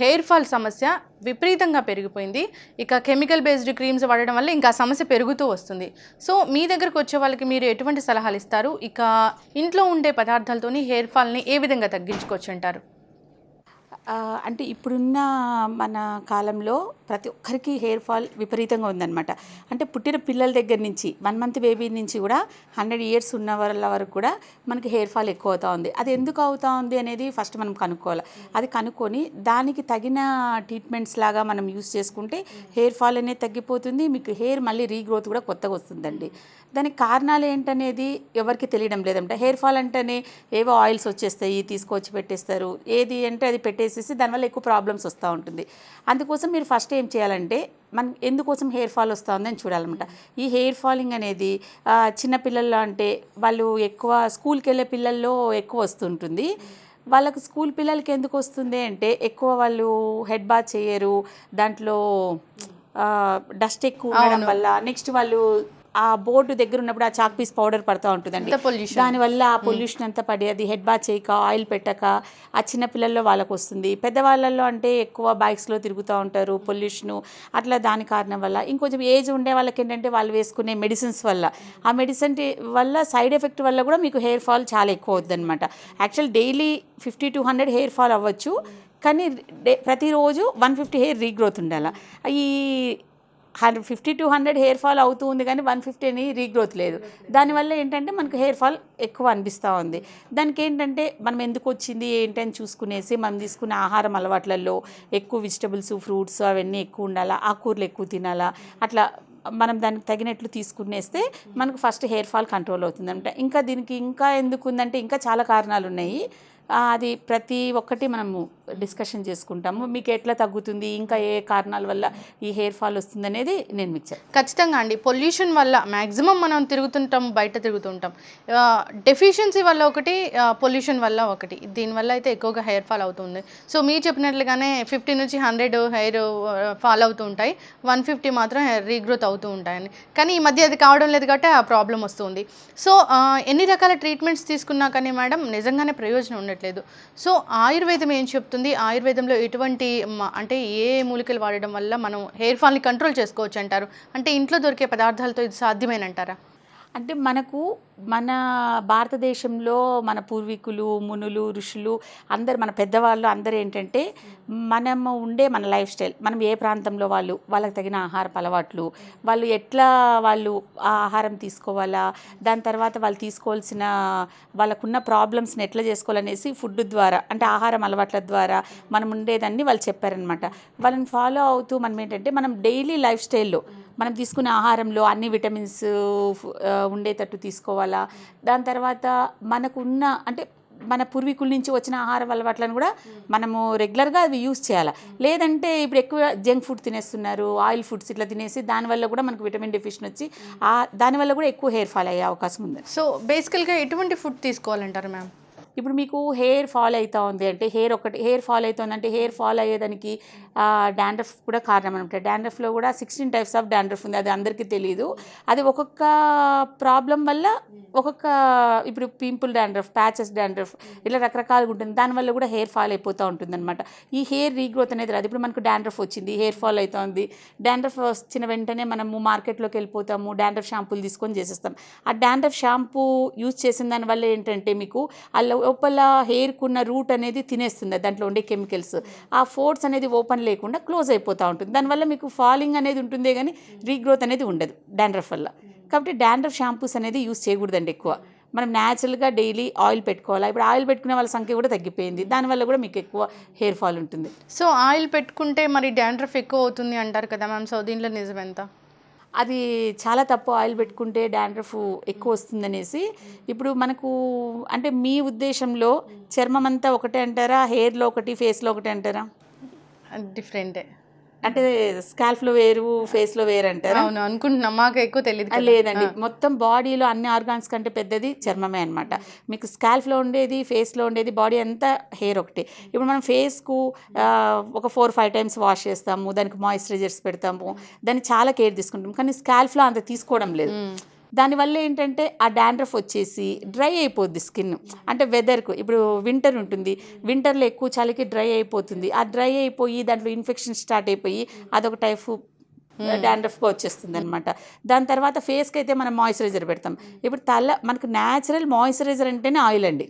Hair fall సమస్య విపరీతంగా పెరిగిపోయింది. ఇక కెమికల్ బేస్డ్ క్రీమ్స్ వాడడం వల్ల ఇంకా సమస్య పెరుగుతూ వస్తుంది. సో మీ దగ్గరకు వచ్చే వాళ్ళకి మీరు ఎటువంటి సలహాలు ఇస్తారు? ఇక ఇంట్లో ఉండే పదార్థాలతోని హెయిర్ ఫాల్ని ఏ విధంగా తగ్గించుకోవచ్చు అంటారు? అంటే ఇప్పుడున్న మన కాలంలో ప్రతి ఒక్కరికి హెయిర్ ఫాల్ విపరీతంగా ఉందన్నమాట. అంటే పుట్టిన పిల్లల దగ్గర నుంచి వన్ మంత్ బేబీ నుంచి కూడా హండ్రెడ్ ఇయర్స్ ఉన్న వాళ్ళ వరకు కూడా మనకి హెయిర్ ఫాల్ ఎక్కువ అవుతా ఉంది. అది ఎందుకు అవుతా ఉంది అనేది ఫస్ట్ మనం కనుక్కోవాలి. అది కనుక్కొని దానికి తగిన ట్రీట్మెంట్స్ లాగా మనం యూస్ చేసుకుంటే హెయిర్ ఫాల్ అనేది తగ్గిపోతుంది మీకు హెయిర్ మళ్ళీ రీగ్రోత్ కూడా కొత్తగా వస్తుందండి. దానికి కారణాలు ఏంటనేది ఎవరికి తెలియడం లేదంటే హెయిర్ ఫాల్ అంటేనే ఏవో ఆయిల్స్ వచ్చేస్తాయి తీసుకొచ్చి పెట్టేస్తారు. ఏది అంటే అది పెట్టేసేసి దానివల్ల ఎక్కువ ప్రాబ్లమ్స్ వస్తూ ఉంటుంది. అందుకోసం మీరు ఫస్ట్ ఏం చేయాలంటే మన ఎందుకోసం హెయిర్ ఫాల్ వస్తుంది అని చూడాలన్నమాట. ఈ హెయిర్ ఫాలింగ్ అనేది ఆ, చిన్న పిల్లల్లో అంటే వాళ్ళు ఎక్కువ స్కూల్కి వెళ్ళే పిల్లల్లో ఎక్కువ వస్తుంటుంది వాళ్ళకి స్కూల్ పిల్లలకి ఎందుకు వస్తుంది అంటే ఎక్కువ వాళ్ళు హెడ్ బాత్ చేయరు దాంట్లో డస్ట్ ఎక్కువ ఉండడం వల్ల నెక్స్ట్ వాళ్ళు ఆ బోర్డు దగ్గర ఉన్నప్పుడు ఆ చాక్ పీస్ పౌడర్ పడుతూ ఉంటుందండి. అంత పొల్యూషన్ దానివల్ల ఆ పొల్యూషన్ అంతా పడి అది హెడ్ బాత్ చేయక ఆయిల్ పెట్టక ఆ చిన్న పిల్లల్లో వాళ్ళకు వస్తుంది. పెద్దవాళ్ళల్లో అంటే ఎక్కువ బైక్స్లో తిరుగుతూ ఉంటారు పొల్యూషను అట్లా దాని కారణం వల్ల ఇంకొంచెం ఏజ్ ఉండే వాళ్ళకి ఏంటంటే వాళ్ళు వేసుకునే మెడిసిన్స్ వల్ల. ఆ మెడిసిన్ వల్ల సైడ్ ఎఫెక్ట్ వల్ల కూడా మీకు హెయిర్ ఫాల్ చాలా ఎక్కువ అవుతుంది అనమాట actual daily fifty to hundred hair fall అవ్వచ్చు. కానీ ప్రతిరోజు వన్ ఫిఫ్టీ హెయిర్ రీగ్రోత్ ఉండాలి. ఈ hundred fifty to hundred hair fall అవుతూ ఉంది కానీ వన్ ఫిఫ్టీ అని రీగ్రోత్ లేదు. దానివల్ల ఏంటంటే మనకు హెయిర్ ఫాల్ ఎక్కువ అనిపిస్తూ ఉంది. దానికి ఏంటంటే మనం ఎందుకు వచ్చింది ఏంటని చూసుకునేసి మనం తీసుకునే ఆహారం అలవాట్లలో ఎక్కువ వెజిటబుల్స్ ఫ్రూట్స్ అవన్నీ ఎక్కువ ఉండాలా ఆకూరలు ఎక్కువ తినాలా అట్లా మనం దానికి తగినట్లు తీసుకునేస్తే మనకు ఫస్ట్ హెయిర్ ఫాల్ కంట్రోల్ అవుతుందంట ఇంకా దీనికి ఇంకా ఎందుకు ఉందంటే ఇంకా చాలా కారణాలు ఉన్నాయి. అది ప్రతి ఒక్కటి మనము డిస్కషన్ చేసుకుంటాము. మీకు ఎట్లా తగ్గుతుంది? ఇంకా ఏ కారణాల వల్ల ఈ హెయిర్ ఫాల్ వస్తుంది అనేది నేను మీకు చెప్తాను ఖచ్చితంగా అండి. పొల్యూషన్ వల్ల మ్యాక్సిమం మనం తిరుగుతుంటాం బయట తిరుగుతుంటాం. డెఫిషియన్సీ వల్ల ఒకటి పొల్యూషన్ వల్ల ఒకటి. దీనివల్ల అయితే ఎక్కువగా హెయిర్ ఫాల్ అవుతుంది. సో మీరు చెప్పినట్లుగానే ఫిఫ్టీ నుంచి హండ్రెడ్ హెయిర్ ఫాల్ అవుతూ ఉంటాయి. వన్ ఫిఫ్టీ మాత్రం రీగ్రోత్ అవుతూ ఉంటాయని. కానీ ఈ మధ్య అది కావడం లేదు కాబట్టి ఆ ప్రాబ్లం వస్తుంది. సో ఎన్ని రకాల ట్రీట్మెంట్స్ తీసుకున్నా కానీ మేడం నిజంగానే ప్రయోజనం ఉండట్లేదు సో ఆయుర్వేదం ఏం చెప్తుంది? ఆయుర్వేదంలో ఎటువంటి అంటే ఏ మూలికలు వాడడం వల్ల మనం హెయిర్ ఫాల్ని కంట్రోల్ చేసుకోవచ్చు అంటారు అంటే ఇంట్లో దొరికే పదార్థాలతో ఇది సాధ్యమేనంటారా? అంటే మనకు మన భారతదేశంలో మన పూర్వీకులు మునులు ఋషులు అందరు మన పెద్దవాళ్ళు అందరూ ఏంటంటే మనము ఉండే మన లైఫ్ స్టైల్. మనం ఏ ప్రాంతంలో వాళ్ళు వాళ్ళకి తగిన ఆహారపు అలవాట్లు వాళ్ళు ఎట్లా వాళ్ళు ఆహారం తీసుకోవాలా దాని తర్వాత వాళ్ళు తీసుకోవాల్సిన వాళ్ళకున్న ప్రాబ్లమ్స్ని ఎట్లా చేసుకోవాలనేసి ఫుడ్ ద్వారా అంటే ఆహారం అలవాట్ల ద్వారా మనం ఉండేదాన్ని వాళ్ళు చెప్పారనమాట. వాళ్ళని ఫాలో అవుతూ మనం ఏంటంటే మనం డైలీ లైఫ్ స్టైల్లో మనం తీసుకునే ఆహారంలో అన్ని విటమిన్స్ ఉండేటట్టు తీసుకోవాలా? దాని తర్వాత మనకున్న అంటే మన పూర్వీకుల నుంచి వచ్చిన ఆహార అలవాట్లను కూడా మనము రెగ్యులర్గా అవి యూస్ చేయాలి? లేదంటే ఇప్పుడు ఎక్కువ జంక్ ఫుడ్ తినేస్తున్నారు ఆయిల్ ఫుడ్స్ ఇట్లా తినేసి దానివల్ల కూడా మనకు విటమిన్ డెఫిషన్ వచ్చి ఆ దానివల్ల కూడా ఎక్కువ హెయిర్ ఫాల్ అయ్యే అవకాశం ఉంది. సో బేసికల్గా ఎటువంటి ఫుడ్ తీసుకోవాలంటారు మ్యామ్? ఇప్పుడు మీకు హెయిర్ ఫాల్ అవుతా ఉంది అంటే హెయిర్ ఒకటి హెయిర్ ఫాల్ అవుతుంది అంటే హెయిర్ ఫాల్ అయ్యేదానికి డాండ్రఫ్ కూడా కారణం అనమాట డాండ్రఫ్లో కూడా సిక్స్టీన్ టైప్స్ ఆఫ్ డాండ్రఫ్ ఉంది. అది అందరికీ తెలియదు అది ఒక్కొక్క ప్రాబ్లం వల్ల ఒక్కొక్క ఇప్పుడు పింపుల్ డాండ్రఫ్ ప్యాచెస్ డాండ్రఫ్ ఇలా రకరకాలుగా ఉంటుంది. దానివల్ల కూడా హెయిర్ ఫాల్ అయిపోతూ ఉంటుంది అనమాట ఈ హెయిర్ రీగ్రోత్ అనేది రాదు. ఇప్పుడు మనకు డాండ్రఫ్ వచ్చింది హెయిర్ ఫాల్ అవుతుంది డాండ్రఫ్ వచ్చిన వెంటనే మనము మార్కెట్లోకి వెళ్ళిపోతాము డాండ్రఫ్ షాంపూలు తీసుకొని చేసేస్తాం. ఆ డాండ్రఫ్ షాంపూ యూజ్ చేసిన దానివల్ల ఏంటంటే మీకు అలా లోపల హెయిర్కు ఉన్న రూట్ అనేది తినేస్తుంది దాంట్లో ఉండే కెమికల్స్ ఆ ఫోర్స్ అనేది ఓపెన్ లేకుండా క్లోజ్ అయిపోతూ ఉంటుంది. దానివల్ల మీకు ఫాలింగ్ అనేది ఉంటుందే కానీ రీగ్రోత్ అనేది ఉండదు డాండ్రఫ్ వల్ల. కాబట్టి డాండ్రఫ్ షాంపూస్ అనేది యూస్ చేయకూడదండి ఎక్కువ. మనం న్యాచురల్గా డైలీ ఆయిల్ పెట్టుకోవాలి? ఇప్పుడు ఆయిల్ పెట్టుకునే వాళ్ళ సంఖ్య కూడా తగ్గిపోయింది. దానివల్ల కూడా మీకు ఎక్కువ హెయిర్ ఫాల్ ఉంటుంది. సో ఆయిల్ పెట్టుకుంటే మరి డాండ్రఫ్ ఎక్కువ అవుతుంది అంటారు కదా మ్యామ్? సో దీనిలో నిజం ఎంత? అది చాలా తప్పు ఆయిల్ పెట్టుకుంటే డాండ్రఫ్ ఎక్కువ వస్తుందనేసి. ఇప్పుడు మనకు అంటే మీ ఉద్దేశంలో చర్మం అంతా ఒకటే అంటారా హెయిర్లో ఒకటి ఫేస్లో ఒకటి అంటారా? డిఫరెంటే. అంటే స్కాల్ఫ్లో వేరు ఫేస్లో వేరు అంటారా? అవును అనుకుంటున్నాం. మాకు ఎక్కువ తెలియదు లేదండి. మొత్తం బాడీలో అన్ని ఆర్గాన్స్ కంటే పెద్దది చర్మమే అనమాట మీకు స్కాల్ఫ్లో ఉండేది ఫేస్లో ఉండేది బాడీ అంతా హెయిర్ ఒకటి. ఇప్పుడు మనం ఫేస్కు ఒక ఫోర్ ఫైవ్ టైమ్స్ వాష్ చేస్తాము దానికి మాయిశ్చరైజర్స్ పెడతాము దాన్ని చాలా కేర్ తీసుకుంటాం కానీ స్కాల్ఫ్లో అంత తీసుకోవడం లేదు. దానివల్ల ఏంటంటే ఆ డాండ్రఫ్ వచ్చేసి డ్రై అయిపోద్ది స్కిన్. అంటే వెదర్కు ఇప్పుడు వింటర్ ఉంటుంది వింటర్లో ఎక్కువ చలికి డ్రై అయిపోతుంది. ఆ డ్రై అయిపోయి దాంట్లో ఇన్ఫెక్షన్ స్టార్ట్ అయిపోయి అదొక టైప్ డాండ్రఫ్గా వచ్చేస్తుంది అనమాట దాని తర్వాత ఫేస్కి అయితే మనం మాయిశ్చరైజర్ పెడతాం. ఇప్పుడు తల మనకు న్యాచురల్ మాయిశ్చరైజర్ అంటేనే ఆయిల్ అండి.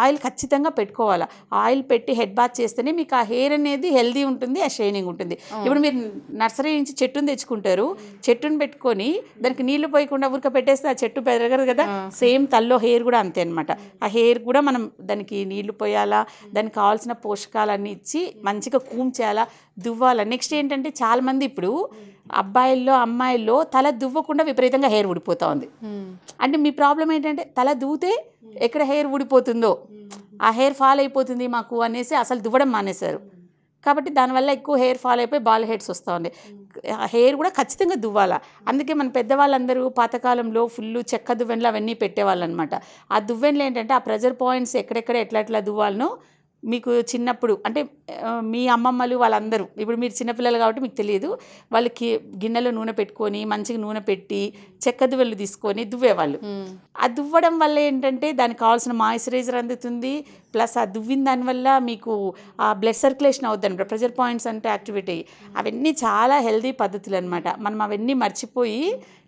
ఆయిల్ ఖచ్చితంగా పెట్టుకోవాలి. ఆయిల్ పెట్టి హెడ్ బాత్ చేస్తేనే మీకు ఆ హెయిర్ అనేది హెల్దీ ఉంటుంది ఆ షైనింగ్ ఉంటుంది. ఇప్పుడు మీరు నర్సరీ నుంచి చెట్టుని తెచ్చుకుంటారు చెట్టుని పెట్టుకొని దానికి నీళ్ళు పోయకుండా ఊరిక పెట్టేస్తే ఆ చెట్టు పెరగదు కదా. సేమ్ తల్లో హెయిర్ కూడా అంతే అనమాట ఆ హెయిర్ కూడా మనం దానికి నీళ్ళు పోయాలా దానికి కావాల్సిన పోషకాలన్నీ ఇచ్చి మంచిగా కూమ్ చేయాలా దువ్వాలా. నెక్స్ట్ ఏంటంటే చాలామంది ఇప్పుడు అబ్బాయిల్లో అమ్మాయిల్లో తల దువ్వకుండా విపరీతంగా హెయిర్ ఊడిపోతా ఉంది. అంటే మీ ప్రాబ్లం ఏంటంటే తల దూతే ఎక్కడ హెయిర్ ఊడిపోతుందో ఆ హెయిర్ ఫాల్ అయిపోతుంది మాకు అనేసి అసలు దువ్వడం మానేశారు. కాబట్టి దానివల్ల ఎక్కువ హెయిర్ ఫాల్ అయిపోయి బాల్ హెడ్స్ వస్తూ ఉంది. హెయిర్ కూడా ఖచ్చితంగా దువ్వాలా. అందుకే మన పెద్దవాళ్ళందరూ పాతకాలంలో ఫుల్ చెక్క దువ్వెనలు అవన్నీ పెట్టేవాళ్ళు అనమాట ఆ దువ్వెనలు ఏంటంటే ఆ ప్రెజర్ పాయింట్స్ ఎక్కడెక్కడ ఎట్లా ఎట్లా దువ్వాలనో మీకు చిన్నప్పుడు అంటే మీ అమ్మమ్మలు వాళ్ళందరూ ఇప్పుడు మీరు చిన్నపిల్లలు కాబట్టి మీకు తెలియదు వాళ్ళకి గిన్నెలో నూనె పెట్టుకొని మంచిగా నూనె పెట్టి చెక్క దువ్వెలు తీసుకొని దువ్వేవాళ్ళు. ఆ దువ్వడం వల్ల ఏంటంటే దానికి కావాల్సిన మాయిశ్చరైజర్ అందుతుంది ప్లస్ ఆ దువ్విన దానివల్ల మీకు ఆ బ్లడ్ సర్క్యులేషన్ అవుద్ది అనమాట ప్రెషర్ పాయింట్స్ అంటే యాక్టివేట్ అయ్యి. అవన్నీ చాలా హెల్దీ పద్ధతులు అనమాట మనం అవన్నీ మర్చిపోయి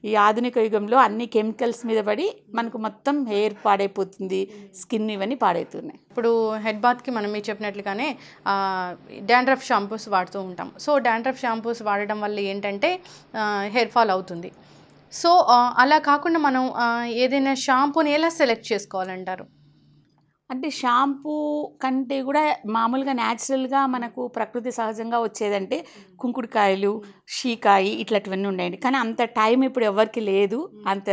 ఈ ఆధునిక యుగంలో అన్ని కెమికల్స్ మీద పడి మనకు మొత్తం హెయిర్ పాడైపోతుంది స్కిన్ ఇవన్నీ పాడవుతున్నాయి ఇప్పుడు హెడ్ బాత్కి మనం మనం మీరు చెప్పినట్లుగానే డాండ్రఫ్ షాంపూస్ వాడుతూ ఉంటాం. సో డాండ్రఫ్ షాంపూస్ వాడడం వల్ల ఏంటంటే హెయిర్ ఫాల్ అవుతుంది. సో అలా కాకుండా మనం ఏదైనా షాంపూని ఎలా సెలెక్ట్ చేసుకోవాలంటారు? అంటే షాంపూ కంటే కూడా మామూలుగా న్యాచురల్గా మనకు ప్రకృతి సహజంగా వచ్చేదంటే కుంకుడుకాయలు షీకాయి ఇట్లాంటివన్నీ ఉన్నాయండి కానీ అంత టైం ఇప్పుడు ఎవరికి లేదు. అంత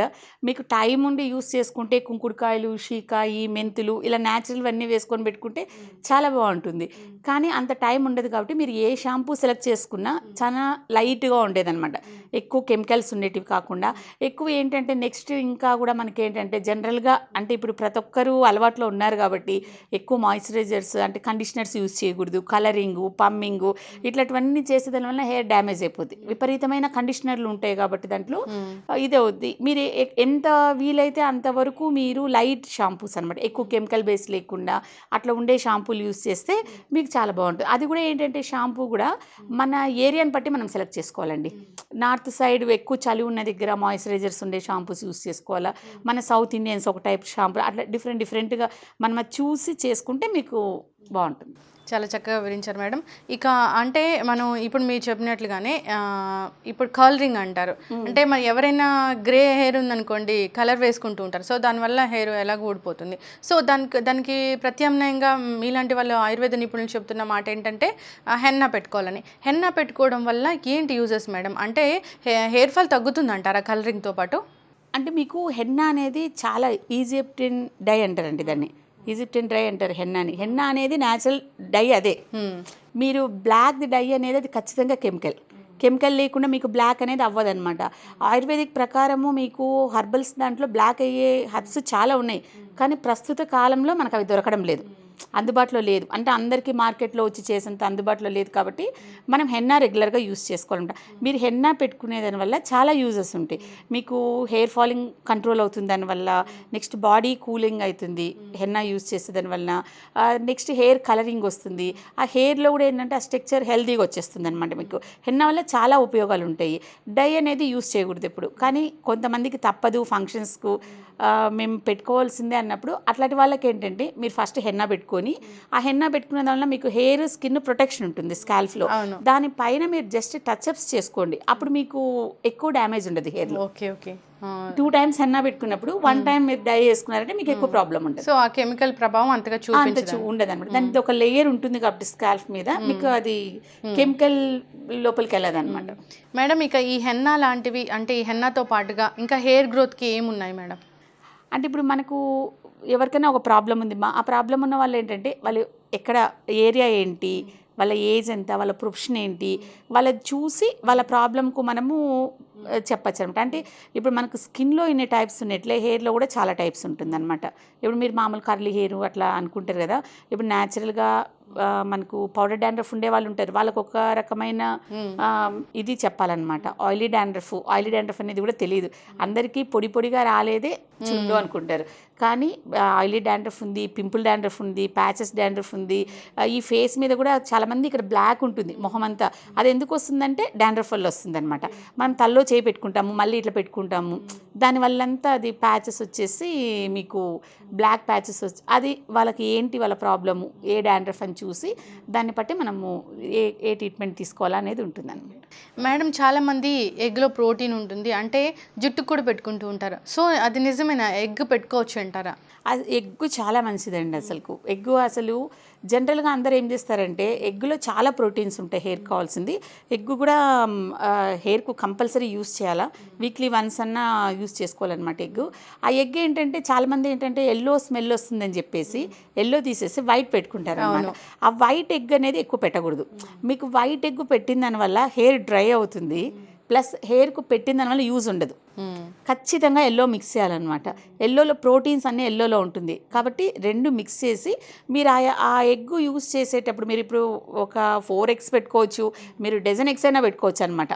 మీకు టైం ఉండి యూస్ చేసుకుంటే కుంకుడుకాయలు షీకాయి మెంతులు ఇలా న్యాచురల్ అన్నీ వేసుకొని పెట్టుకుంటే చాలా బాగుంటుంది. కానీ అంత టైం ఉండదు కాబట్టి మీరు ఏ షాంపూ సెలెక్ట్ చేసుకున్నా చాలా లైట్గా ఉండేదన్నమాట. ఎక్కువ కెమికల్స్ ఉండేటివి కాకుండా ఎక్కువ ఏంటంటే నెక్స్ట్ ఇంకా కూడా మనకి ఏంటంటే జనరల్గా అంటే ఇప్పుడు ప్రతి ఒక్కరూ అలవాట్లో ఉన్నారు కాబట్టి ఎక్కువ మాయిశ్చరైజర్స్ అంటే కండిషనర్స్ యూజ్ చేయకూడదు. కలరింగు పమ్మింగు ఇట్లాంటివన్నీ చేసేదాని వల్ల హెయిర్ డ్యామేజ్ అయిపోద్ది. విపరీతమైన కండిషనర్లు ఉంటాయి కాబట్టి దాంట్లో ఇదే అవుద్ది. మీరు ఎంత వీలైతే అంతవరకు మీరు లైట్ షాంపూస్ అనమాట ఎక్కువ కెమికల్ బేస్ లేకుండా అట్లా ఉండే షాంపూలు యూస్ చేస్తే మీకు చాలా బాగుంటుంది. అది కూడా ఏంటంటే షాంపూ కూడా మన ఏరియాని బట్టి మనం సెలెక్ట్ చేసుకోవాలండి. నార్త్ సైడ్ ఎక్కువ చలి ఉన్న దగ్గర మాయిశ్చరైజర్స్ ఉండే షాంపూస్ యూస్ చేసుకోవాలా? మన సౌత్ ఇండియన్స్ ఒక టైప్ షాంపూ అట్లా డిఫరెంట్ డిఫరెంట్గా మనం చూసి చేసుకుంటే మీకు బాగుంటుంది. చాలా చక్కగా వివరించారు మేడం. ఇక అంటే మనం ఇప్పుడు మీరు చెప్పినట్లుగానే ఇప్పుడు కలరింగ్ అంటారు. అంటే మరి ఎవరైనా గ్రే హెయిర్ ఉందనుకోండి కలర్ వేసుకుంటూ ఉంటారు. సో దానివల్ల హెయిర్ ఎలాగో ఊడిపోతుంది. సో దానికి దానికి ప్రత్యామ్నాయంగా మీలాంటి వాళ్ళు ఆయుర్వేద నిపుణులు చెప్తున్న మాట ఏంటంటే హెన్నా పెట్టుకోవాలని. హెన్నా పెట్టుకోవడం వల్ల ఏంటి యూజెస్ మేడం? అంటే హెయిర్ ఫాల్ తగ్గుతుంది అంటారా కలరింగ్తో పాటు? అంటే మీకు హెన్నా అనేది చాలా ఈజిప్టియన్ డై అంటారండి దాన్ని. ఈజిప్టియన్ డై అంటారు హెన్నాని హెన్నా అనేది న్యాచురల్ డై అదే. హ్మ్. మీరు బ్లాక్ డై అనేది అది ఖచ్చితంగా కెమికల్ కెమికల్ లేకుండా మీకు బ్లాక్ అనేది అవ్వదన్నమాట. ఆయుర్వేదిక్ ప్రకారము మీకు హర్బల్స్ దాంట్లో బ్లాక్ అయ్యే హర్బ్స్ చాలా ఉన్నాయి. కానీ ప్రస్తుత కాలంలో మనకు అవి దొరకడం లేదు. అందుబాటులో లేదు. అంటే అందరికీ మార్కెట్లో వచ్చి చేసినంత అందుబాటులో లేదు కాబట్టి మనం హెన్నా రెగ్యులర్గా యూస్ చేసుకోవాలంట మీరు హెన్నా పెట్టుకునే దానివల్ల చాలా యూజెస్ ఉంటాయి. మీకు హెయిర్ ఫాలింగ్ కంట్రోల్ అవుతుంది దానివల్ల నెక్స్ట్ బాడీ కూలింగ్ అవుతుంది హెన్నా యూస్ చేసే దానివల్ల నెక్స్ట్ హెయిర్ కలరింగ్ వస్తుంది. ఆ హెయిర్లో కూడా ఏంటంటే ఆ స్ట్రక్చర్ హెల్తీగా వచ్చేస్తుంది అనమాట మీకు. హెన్నా వల్ల చాలా ఉపయోగాలు ఉంటాయి. డై అనేది యూస్ చేయకూడదు ఎప్పుడు. కానీ కొంతమందికి తప్పదు ఫంక్షన్స్కు మేము పెట్టుకోవాల్సిందే అన్నప్పుడు అట్లాంటి వాళ్ళకి ఏంటంటే మీరు ఫస్ట్ హెన్నా పెట్టుకొని ఆ హెన్నా పెట్టుకునే దానివల్ల మీకు హెయిర్ స్కిన్ ప్రొటెక్షన్ ఉంటుంది స్కాల్ఫ్లో. దానిపైన మీరు జస్ట్ టచ్అప్స్ చేసుకోండి. అప్పుడు మీకు ఎక్కువ డ్యామేజ్ ఉండదు హెయిర్లో. Okay okay. Two times henna పెట్టుకున్నప్పుడు వన్ టైం మీరు డై చేసుకున్నారంటే మీకు ఎక్కువ ప్రాబ్లం ఉంటుంది సో ఆ కెమికల్ ప్రభావం అంతగా అంత ఉండదు అనమాట దానికి ఒక లేయర్ ఉంటుంది కాబట్టి స్కాల్ఫ్ మీద. మీకు అది కెమికల్ లోపలికి వెళ్ళదు అనమాట మేడం ఇక ఈ హెన్నా లాంటివి అంటే ఈ హెన్నాతో పాటుగా ఇంకా హెయిర్ గ్రోత్కి ఏమున్నాయి మేడం? అంటే ఇప్పుడు మనకు ఎవరికైనా ఒక ప్రాబ్లం ఉంది. మా ఆ ప్రాబ్లం ఉన్న వాళ్ళు ఏంటంటే వాళ్ళు ఎక్కడ ఏరియా ఏంటి వాళ్ళ ఏజ్ ఎంత వాళ్ళ ప్రొఫెషన్ ఏంటి వాళ్ళది చూసి వాళ్ళ ప్రాబ్లంకు మనము చెప్పచ్చు అనమాట అంటే ఇప్పుడు మనకు స్కిన్లో ఇన్ని టైప్స్ ఉన్నట్లే హెయిర్లో కూడా చాలా టైప్స్ ఉంటుందన్నమాట. ఇప్పుడు మీరు మామూలు కర్లీ హెయిర్ అట్లా అనుకుంటారు కదా. ఇప్పుడు న్యాచురల్గా మనకు పౌడర్ డాండ్రఫ్ ఉండే వాళ్ళు ఉంటారు. వాళ్ళకు ఒక రకమైన ఆ, ఇది చెప్పాలన్నమాట. ఆయిలీ డాండ్రఫ్ ఆయిలీ డాండ్రఫ్ అనేది కూడా తెలియదు అందరికీ పొడి పొడిగా రాలేదే చుండు అనుకుంటారు. కానీ ఆయిలీ డాండ్రఫ్ ఉంది పింపుల్ డాండ్రఫ్ ఉంది ప్యాచెస్ డాండ్రఫ్ ఉంది. ఈ ఫేస్ మీద కూడా చాలామంది ఇక్కడ బ్లాక్ ఉంటుంది మొహం అంతా అది ఎందుకు వస్తుందంటే డాండ్రఫ్ వల్ల వస్తుంది అనమాట మనం తల్లో చేయి పెట్టుకుంటాము మళ్ళీ ఇట్లా పెట్టుకుంటాము. దానివల్లంతా అది ప్యాచెస్ వచ్చేసి మీకు బ్లాక్ ప్యాచెస్ వచ్చి అది వాళ్ళకి ఏంటి వాళ్ళ ప్రాబ్లము ఏ డాండ్రఫ్ అని చూసి దాన్ని బట్టి మనము ఏ ఏ ట్రీట్మెంట్ తీసుకోవాలనేది ఉంటుంది అనమాట మేడం చాలా మంది ఎగ్లో ప్రోటీన్ ఉంటుంది అంటే జుట్టుకు కూడా పెట్టుకుంటూ ఉంటారు. సో అది నిజమేనా? ఎగ్ పెట్టుకోవచ్చు అంటారా? అది ఎగ్గు చాలా మంచిదండి అసలు ఎగ్గు అసలు జనరల్గా అందరూ ఏం చేస్తారంటే ఎగ్గులో చాలా ప్రోటీన్స్ ఉంటాయి హెయిర్ కావాల్సింది. ఎగ్గు కూడా హెయిర్కు కంపల్సరీ యూస్ చేయాలా? వీక్లీ వన్స్ అన్నా యూస్ చేసుకోవాలన్నమాట ఎగ్గు. ఆ ఎగ్ ఏంటంటే చాలామంది ఏంటంటే ఎల్లో స్మెల్ వస్తుందని చెప్పేసి ఎల్లో తీసేసి వైట్ పెట్టుకుంటారు అనమాట ఆ వైట్ ఎగ్ అనేది ఎక్కువ పెట్టకూడదు. మీకు వైట్ ఎగ్ పెట్టిన దానివల్ల హెయిర్ డ్రై అవుతుంది. ప్లస్ హెయిర్కు పెట్టిన దానివల్ల యూజ్ ఉండదు. ఖచ్చితంగా ఎల్లో మిక్స్ చేయాలన్నమాట. ఎల్లోలో ప్రోటీన్స్ అన్నీ ఎల్లోలో ఉంటుంది. కాబట్టి రెండు మిక్స్ చేసి మీరు ఆ ఆ ఎగ్ యూస్ చేసేటప్పుడు మీరు ఇప్పుడు ఒక ఫోర్ ఎగ్స్ పెట్టుకోవచ్చు మీరు డజన్ ఎగ్స్ అయినా పెట్టుకోవచ్చు అనమాట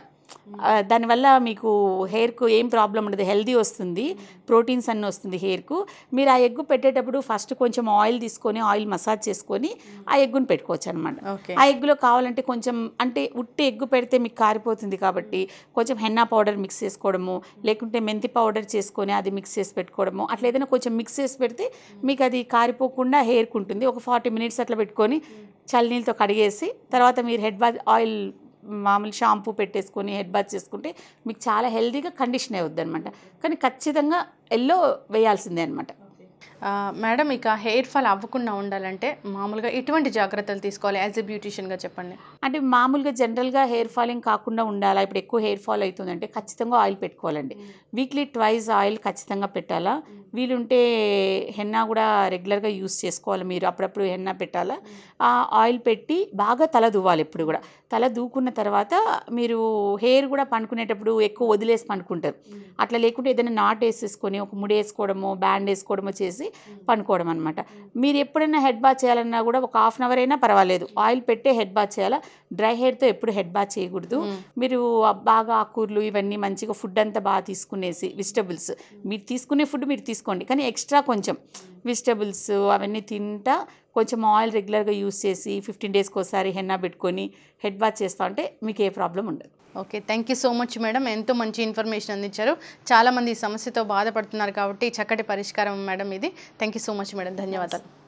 దానివల్ల మీకు హెయిర్కు ఏం ప్రాబ్లం ఉండదు హెల్దీ వస్తుంది ప్రోటీన్స్ అన్నీ వస్తుంది హెయిర్కు. మీరు ఆ ఎగ్ పెట్టేటప్పుడు ఫస్ట్ కొంచెం ఆయిల్ తీసుకొని ఆయిల్ మసాజ్ చేసుకొని ఆ ఎగ్గును పెట్టుకోవచ్చు అనమాట ఆ ఎగ్గులో కావాలంటే కొంచెం అంటే ఉట్టి ఎగ్గు పెడితే మీకు కారిపోతుంది కాబట్టి కొంచెం హెన్నా పౌడర్ మిక్స్ చేసుకోవడము లేకుంటే మెంతి పౌడర్ చేసుకొని అది మిక్స్ చేసి పెట్టుకోవడము అట్లా ఏదైనా కొంచెం మిక్స్ చేసి పెడితే మీకు అది కారిపోకుండా హెయిర్కి ఉంటుంది. ఒక ఫార్టీ మినిట్స్ అట్లా పెట్టుకొని చల్లనీళ్ళతో కడిగేసి తర్వాత మీరు హెడ్ బాత్ ఆయిల్ మామూలు షాంపూ పెట్టేసుకొని హెడ్ బాత్ చేసుకుంటే మీకు చాలా హెల్తీగా కండిషన్ అవుద్ది అనమాట కానీ ఖచ్చితంగా ఎల్లో వేయాల్సిందే అనమాట మేడం ఇక హెయిర్ ఫాల్ అవ్వకుండా ఉండాలంటే మామూలుగా ఎటువంటి జాగ్రత్తలు తీసుకోవాలి? యాజ్ ఎ బ్యూటిషియన్గా చెప్పండి. అంటే మామూలుగా జనరల్గా హెయిర్ ఫాలింగ్ కాకుండా ఉండాలా? ఇప్పుడు ఎక్కువ హెయిర్ ఫాల్ అవుతుందంటే ఖచ్చితంగా ఆయిల్ పెట్టుకోవాలండి. వీక్లీ ట్వైస్ ఆయిల్ ఖచ్చితంగా పెట్టాలా? వీలుంటే హెన్నా కూడా రెగ్యులర్గా యూస్ చేసుకోవాలి మీరు. అప్పుడప్పుడు హెన్నా పెట్టాలా? ఆ ఆయిల్ పెట్టి బాగా తల దువ్వాలి ఎప్పుడు కూడా. తల దూకున్న తర్వాత మీరు హెయిర్ కూడా పండుకునేటప్పుడు ఎక్కువ వదిలేసి పండుకుంటారు. అట్లా లేకుంటే ఏదైనా నాట్ వేసేసుకొని ఒక ముడి వేసుకోవడమో బ్యాండ్ వేసుకోవడమో చేసి పండుకోవడం అనమాట మీరు ఎప్పుడైనా హెడ్ బాత్ చేయాలన్నా కూడా ఒక హాఫ్ అన్ అవర్ అయినా పర్వాలేదు. ఆయిల్ పెట్టే హెడ్ బాత్ చేయాలా? డ్రై హెయిర్తో ఎప్పుడు హెడ్ బాత్ చేయకూడదు. మీరు బాగా ఆకూరలు ఇవన్నీ మంచిగా ఫుడ్ అంతా బాగా తీసుకునేసి వెజిటబుల్స్. మీరు తీసుకునే ఫుడ్ మీరు తీసుకోండి. కానీ ఎక్స్ట్రా కొంచెం వెజిటబుల్స్ అవన్నీ తింటా కొంచెం ఆయిల్ రెగ్యులర్గా యూస్ చేసి ఫిఫ్టీన్ డేస్కి ఒకసారి హెన్నా పెట్టుకొని హెడ్ బాత్ చేస్తా ఉంటే మీకు ఏ ప్రాబ్లం ఉండదు. Okay thank you so much madam ఎంతో మంచి ఇన్ఫర్మేషన్ అందించారు. చాలామంది ఈ సమస్యతో బాధపడుతున్నారు కాబట్టి చక్కటి పరిష్కారం మేడం ఇది. Thank you so much madam ధన్యవాదాలు.